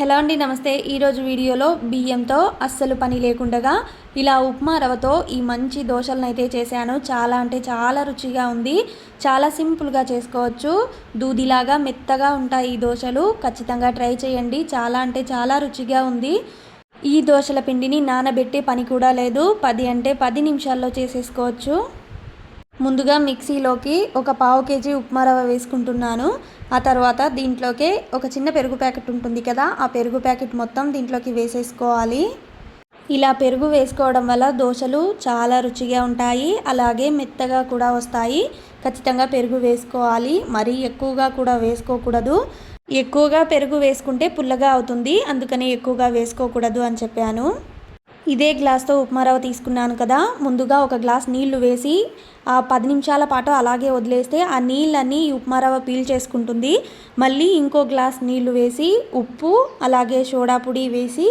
Hello అండి నమస్తే. ఈరోజు వీడియోలో బియ్యంతో అస్సలు పని లేకుండగా ఇలా ఉప్మా రవ్వతో ఈ మంచి దోశలను అయితే చేశాను. చాలా అంటే చాలా రుచిగా ఉంది. చాలా సింపుల్గా చేసుకోవచ్చు. దూదిలాగా మెత్తగా ఉంటాయి ఈ దోశలు. ఖచ్చితంగా ట్రై చేయండి. చాలా అంటే చాలా రుచిగా ఉంది. ఈ దోశల పిండిని నానబెట్టే పని కూడా లేదు. పది అంటే పది నిమిషాల్లో చేసేసుకోవచ్చు. ముందుగా మిక్సీలోకి ఒక పావు కేజీ ఉప్మా రవ్వ వేసుకుంటున్నాను. ఆ తర్వాత దీంట్లోకి ఒక చిన్న పెరుగు ప్యాకెట్ ఉంటుంది కదా ఆ పెరుగు ప్యాకెట్ మొత్తం దీంట్లోకి వేసేసుకోవాలి. ఇలా పెరుగు వేసుకోవడం వల్ల దోశలు చాలా రుచిగా ఉంటాయి అలాగే మెత్తగా కూడా వస్తాయి. ఖచ్చితంగా పెరుగు వేసుకోవాలి మరీ ఎక్కువగా కూడా వేసుకోకూడదు. ఎక్కువగా పెరుగు వేసుకుంటే పుల్లగా అవుతుంది అందుకని ఎక్కువగా వేసుకోకూడదు అని చెప్పాను. ఇదే గ్లాస్తో ఉప్మారవ తీసుకున్నాను కదా. ముందుగా ఒక గ్లాస్ నీళ్ళు వేసి ఆ పది నిమిషాల పాటు అలాగే వదిలేస్తే ఆ నీళ్ళన్నీ ఉప్మారవ పీల్ చేసుకుంటుంది. మళ్ళీ ఇంకో గ్లాస్ నీళ్ళు వేసి ఉప్పు అలాగే సోడా పొడి వేసి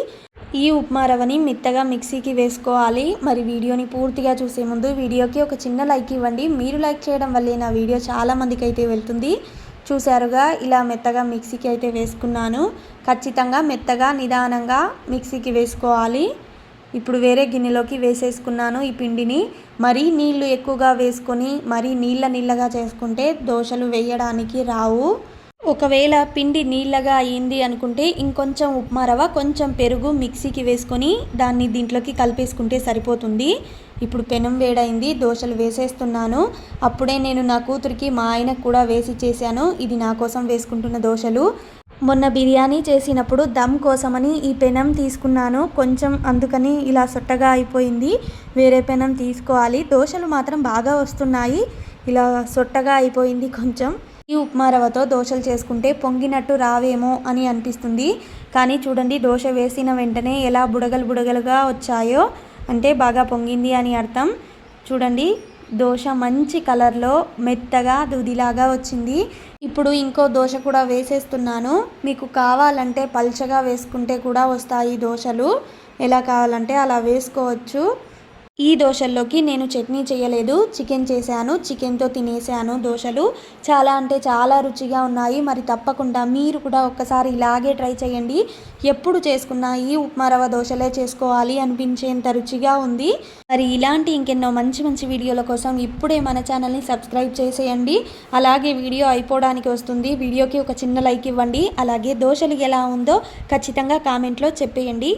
ఈ ఉప్మా రవ్వని మెత్తగా మిక్సీకి వేసుకోవాలి. మరి వీడియోని పూర్తిగా చూసే ముందు వీడియోకి ఒక చిన్న లైక్ ఇవ్వండి. మీరు లైక్ చేయడం వల్లే నా వీడియో చాలామందికి అయితే వెళ్తుంది. చూసారుగా ఇలా మెత్తగా మిక్సీకి అయితే వేసుకున్నాను. ఖచ్చితంగా మెత్తగా నిదానంగా మిక్సీకి వేసుకోవాలి. ఇప్పుడు వేరే గిన్నెలోకి వేసేసుకున్నాను ఈ పిండిని. మరీ నీళ్ళు ఎక్కువగా వేసుకొని మరీ నీళ్ళ నీళ్ళగా చేసుకుంటే దోశలు వేయడానికి రావు. ఒకవేళ పిండి నీళ్ళగా అయింది అనుకుంటే ఇంకొంచెం ఉప్మా రవ కొంచెం పెరుగు మిక్సీకి వేసుకొని దాన్ని దీంట్లోకి కలిపేసుకుంటే సరిపోతుంది. ఇప్పుడు పెనం వేడైంది దోశలు వేసేస్తున్నాను. అప్పుడే నేను నా కూతురికి మా ఆయనకు కూడా వేసి చేశాను. ఇది నా కోసం వేసుకుంటున్న దోశలు. మొన్న బిర్యానీ చేసినప్పుడు దమ్ కోసమని ఈ పెనం తీసుకున్నాను. కొంచెం అందుకని ఇలా సొట్టగా అయిపోయింది. వేరే పెనం తీసుకోవాలి. దోశలు మాత్రం బాగా వస్తున్నాయి. ఇలా సొట్టగా అయిపోయింది కొంచెం. ఈ ఉప్మా రవ్వతో దోశలు చేసుకుంటే పొంగినట్టు రావేమో అని అనిపిస్తుంది. కానీ చూడండి దోశ వేసిన వెంటనే ఎలా బుడగలు బుడగలుగా వచ్చాయో. అంటే బాగా పొంగింది అని అర్థం. చూడండి. దోశ మంచి కలర్లో మెత్తగా దూదిలాగా వచ్చింది. ఇప్పుడు ఇంకో దోశ కూడా వేసేస్తున్నాను. మీకు కావాలంటే పల్చగా వేసుకుంటే కూడా వస్తాయి దోశలు. ఎలా కావాలంటే అలా వేసుకోవచ్చు. ఈ దోశల్లోకి నేను చట్నీ చేయలేదు. చికెన్ చేశాను చికెన్తో తినేసాను దోశలు. చాలా అంటే చాలా రుచిగా ఉన్నాయి. మరి తప్పకుండా మీరు కూడా ఒక్కసారి ఇలాగే ట్రై చేయండి. ఎప్పుడు చేసుకున్నా ఈ ఉప్మా రవ దోశలే చేసుకోవాలి అనిపించేంత రుచిగా ఉంది. మరి ఇలాంటి ఇంకెన్నో మంచి మంచి వీడియోల కోసం ఇప్పుడే మన ఛానల్ని సబ్స్క్రైబ్ చేసేయండి. అలాగే వీడియో అయిపోవడానికి వస్తుంది. వీడియోకి ఒక చిన్న లైక్ ఇవ్వండి. అలాగే దోశలు ఎలా ఉందో ఖచ్చితంగా కామెంట్లో చెప్పేయండి.